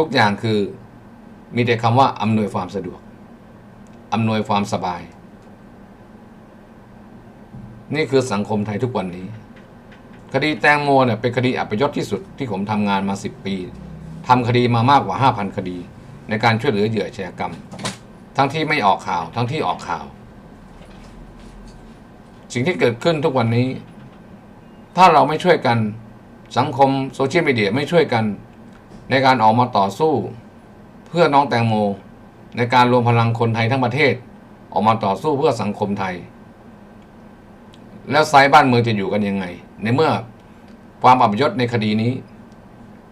ทุกอย่างคือมีแต่คำว่าอำนวยความสะดวกอำนวยความสบาย นี่คือสังคมไทยทุกวันนี้ คดีแตงโมเนี่ยเป็นคดีอัปยศที่สุดที่ผมทำงานมา 10 ปีทำคดีมามากกว่า 5,000 คดี ในการช่วยเหลือเหยื่ออาชญากรรม ทั้งที่ไม่ออกข่าว ทั้งที่ออกข่าว สิ่งที่เกิดขึ้นทุกวันนี้ ถ้าเราไม่ช่วยกันสังคมโซเชียลมีเดียไม่ช่วยกัน ในการออกมาต่อสู้ เพื่อน้องแตงโม ในการรวมพลังคนไทยทั้งประเทศ ออกมาต่อสู้เพื่อสังคมไทย แล้วไซบ้านเมืองจะอยู่กันยังไง ในเมื่อความอับยศในคดีนี้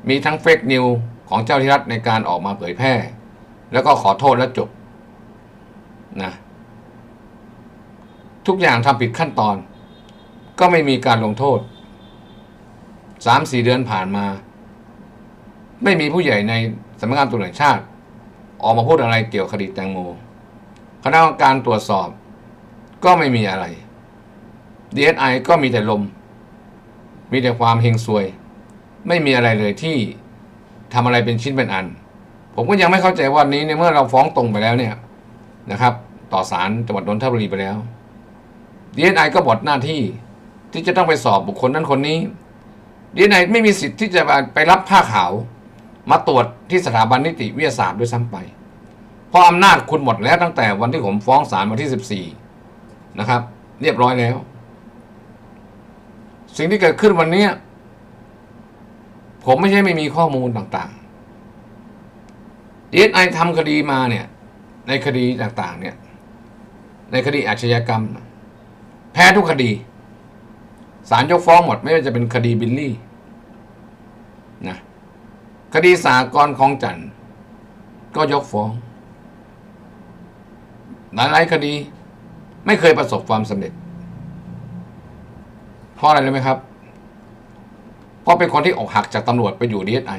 มีทั้งเฟกนิวของเจ้าที่รัฐในการออกมาเผยแพร่ แล้วก็ขอโทษและจบนะทุกอย่างทำผิดขั้นตอน ก็ไม่มีการลงโทษสามสี่เดือนผ่านมา ไม่มีผู้ใหญ่ในสำนักงานตำรวจแห่งชาติ ออกมาพูดอะไรเกี่ยวคดีแตงโมคณะกรรมการตรวจสอบ ก็ไม่มีอะไร DSI ก็มีแต่ลม มีแต่ความเฮงซวย ไม่มีอะไรเลยที่ทำอะไรเป็นชิ้นเป็นอัน ผมก็ยังไม่เข้าใจว่านี้ในเมื่อเราฟ้องตรงไปแล้วเนี่ยนะครับ ต่อศาลจังหวัดนนทบุรีไปแล้ว DSI ก็บทหน้าที่ที่จะต้องไปสอบบุคคลนั้นคนนี้ DSI ไม่มีสิทธิ์ที่จะไปรับผ้าขาว มาตรวจที่สถาบันนิติวิทยาศาสตร์ด้วยซ้ำไป เพราะอำนาจคุณหมดแล้วตั้งแต่วันที่ผมฟ้องศาลวันที่ 14 นะครับ เรียบร้อยแล้ว สิ่งที่เกิดขึ้นวันนี้ ผมไม่ใช่ไม่มีข้อมูลต่างๆ DSI ทำคดีมาเนี่ย ในคดีต่างๆ เนี่ย ในคดีอาชญากรรม แพ้ทุกคดีศาลยกฟ้องหมดไม่ว่าจะเป็นคดีบิลลี่นะ คดีสากรของจันทร์ก็ยกฟ้องหลายๆคดีไม่เคยประสบความสำเร็จ เพราะอะไรรู้ไหมครับ เพราะเป็นคนที่อกหักจากตำรวจไปอยู่ดีเอสไอ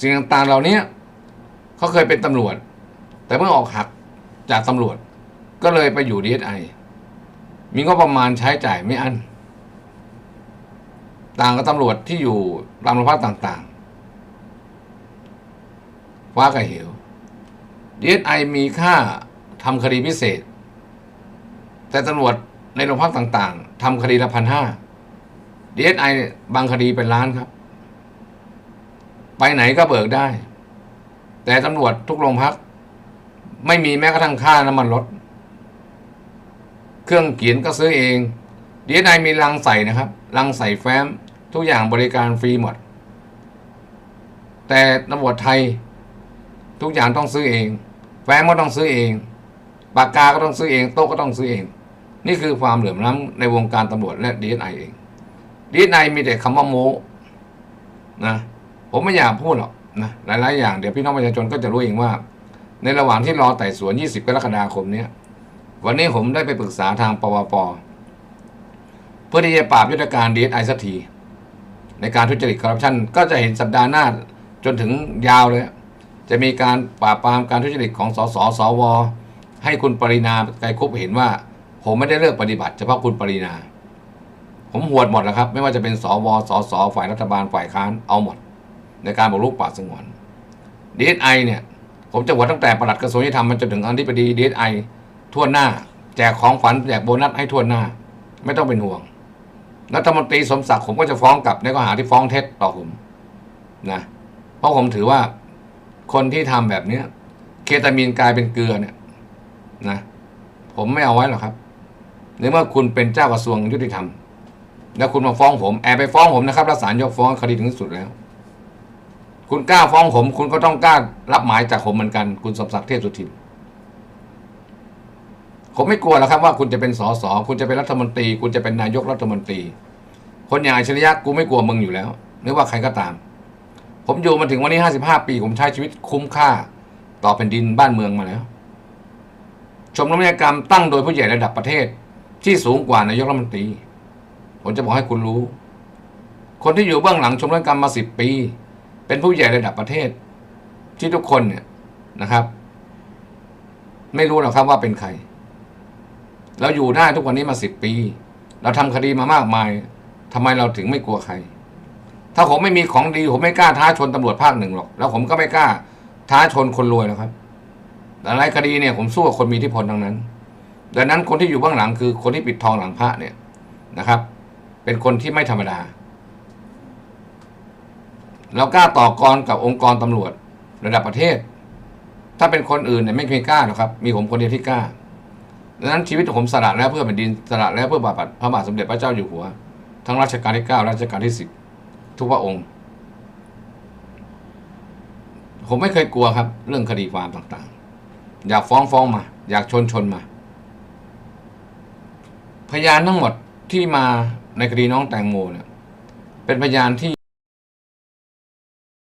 สิ่งต่างๆเหล่านี้เขาเคยเป็นตำรวจ แต่เมื่อออกหักจากตำรวจ ก็เลยไปอยู่ดีเอสไอมีงบประมาณใช้จ่ายไม่อั้น ต่างกับตำรวจที่อยู่ตามโรงพักต่างๆ ว่ากับเหวดีเอสไอมีค่าทำคดีพิเศษ แต่ตำรวจในโรงพักต่างๆทำคดีละพันห้าดีเอสไอบางคดีเป็นล้านครับ ไปไหนก็เบิกได้ แต่ตำรวจทุกโรงพัก ไม่มีแม้กระทั่งค่าน้ำมันรถ เครื่องเขียนก็ซื้อเอง ดีเอสไอมีลังใส่นะครับ ลังใส่แฟ้ม ทุกอย่างบริการฟรีหมด แต่ตำรวจไทย ทุกอย่างต้องซื้อเอง แฟ้มก็ต้องซื้อเอง ปากกาก็ต้องซื้อเอง โต๊ะก็ต้องซื้อเอง นี่คือความเหลื่อมล้ำในวงการตำรวจและดีเอสไอเองดีเอสไอมีแต่คำว่าโมนะผมไม่อยากพูดหรอกนะหลาย ๆ อย่างเดี๋ยวพี่น้องประชาชนก็จะรู้เองว่า ในระหว่างที่รอไต่สวน 20 กรกฎาคมเนี้ยวันนี้ผมได้ไปปรึกษาทางปวปเพื่อที่จะปราบยุทธการดีเอสไอสักทีในการทุจริตคอร์รัปชันก็จะเห็นสัปดาห์หน้าจนถึงยาวเลย จะมีการปราบปรามการทุจริตของสสสว ให้คุณปรินาไกรคุปเห็นว่า ผมไม่ได้เลือกปฏิบัติเฉพาะคุณปรินา ผมหวดหมดแล้วครับ ไม่ว่าจะเป็นสวสสฝ่ายรัฐบาลฝ่ายค้านเอาหมด ในการบุกรุกป่าสงวนดีเอสไอเนี่ย ผมจะหวดตั้งแต่ปลัดกระทรวงยุติธรรมมันจนถึงอธิบดีดีเอสไอทั่วหน้า แจกของฝันแจกโบนัสให้ทั่วหน้า ไม่ต้องเป็นห่วง รัฐมนตรีสมศักดิ์ผมก็จะฟ้องกลับในข้อหาที่ฟ้องเท็จต่อผมนะเพราะผมถือว่าคนที่ทำแบบเนี้ย เคตามีนกลายเป็นเกลือเนี่ยนะผมไม่เอาไว้หรอกครับในเมื่อคุณเป็นเจ้ากระทรวงยุติธรรม แล้วคุณมาฟ้องผม แอบไปฟ้องผมนะครับรัศาลยกฟ้องคดีถึงที่สุดแล้ว คุณกล้าฟ้องผม คุณก็ต้องกล้ารับหมายจากผมเหมือนกัน คุณสมศักดิ์เทพสุทิน ผมไม่กลัวแล้วครับว่าคุณจะเป็นสสคุณจะเป็นรัฐมนตรี คุณจะเป็นนายกรัฐมนตรี คนอย่างอัจฉริยะกูไม่กลัวมึงอยู่แล้วไม่ว่าใครก็ตาม ผมอยู่มาถึงวันนี้ห้าสิบห้าปี ผมใช้ชีวิตคุ้มค่า ต่อแผ่นดินบ้านเมืองมาแล้ว ชมรมนิยกรรมตั้งโดยผู้ใหญ่ระดับประเทศ ที่สูงกว่านายกรัฐมนตรี ผมจะบอกให้คุณรู้ คนที่อยู่เบื้องหลังชมรมนิยกรรมมาสิบปี เป็นผู้ใหญ่ระดับประเทศ ที่ทุกคนเนี่ยนะครับ ไม่รู้หรอกครับว่าเป็นใคร เราอยู่ได้ทุกวันนี้มาสิบปี เราทำคดีมามากมายทำไมเราถึงไม่กลัวใคร ถ้าผมไม่มีของดีผมไม่กล้าท้าชนตำรวจภาคหนึ่งหรอก แล้วผมก็ไม่กล้าท้าชนคนรวยนะครับแต่หลายคดีเนี่ยผมสู้กับคนมีอิทธิพลทั้งนั้น ดังนั้นคนที่อยู่เบื้องหลังคือคนที่ปิดทองหลังพระเนี่ยนะครับ เป็นคนที่ไม่ธรรมดา เรากล้าต่อกรกับองค์กรตำรวจระดับประเทศ ถ้าเป็นคนอื่นเนี่ยไม่เคยกล้าหรอกครับ มีผมคนเดียวที่กล้า ดังนั้นชีวิตของผมสละแล้วเพื่อแผ่นดินสละแล้วเพื่อบาทพระบาทสมเด็จพระเจ้าอยู่หัว ทั้งรัชกาลที่เก้ารัชกาลที่สิบทุกพระองค์ ผมไม่เคยกลัวครับ เรื่องคดีความต่างๆ อยากฟ้องฟ้องมา อยากชนชนมา พยานทั้งหมดที่มาในคดีน้องแตงโมเนี่ยเป็นพยานที่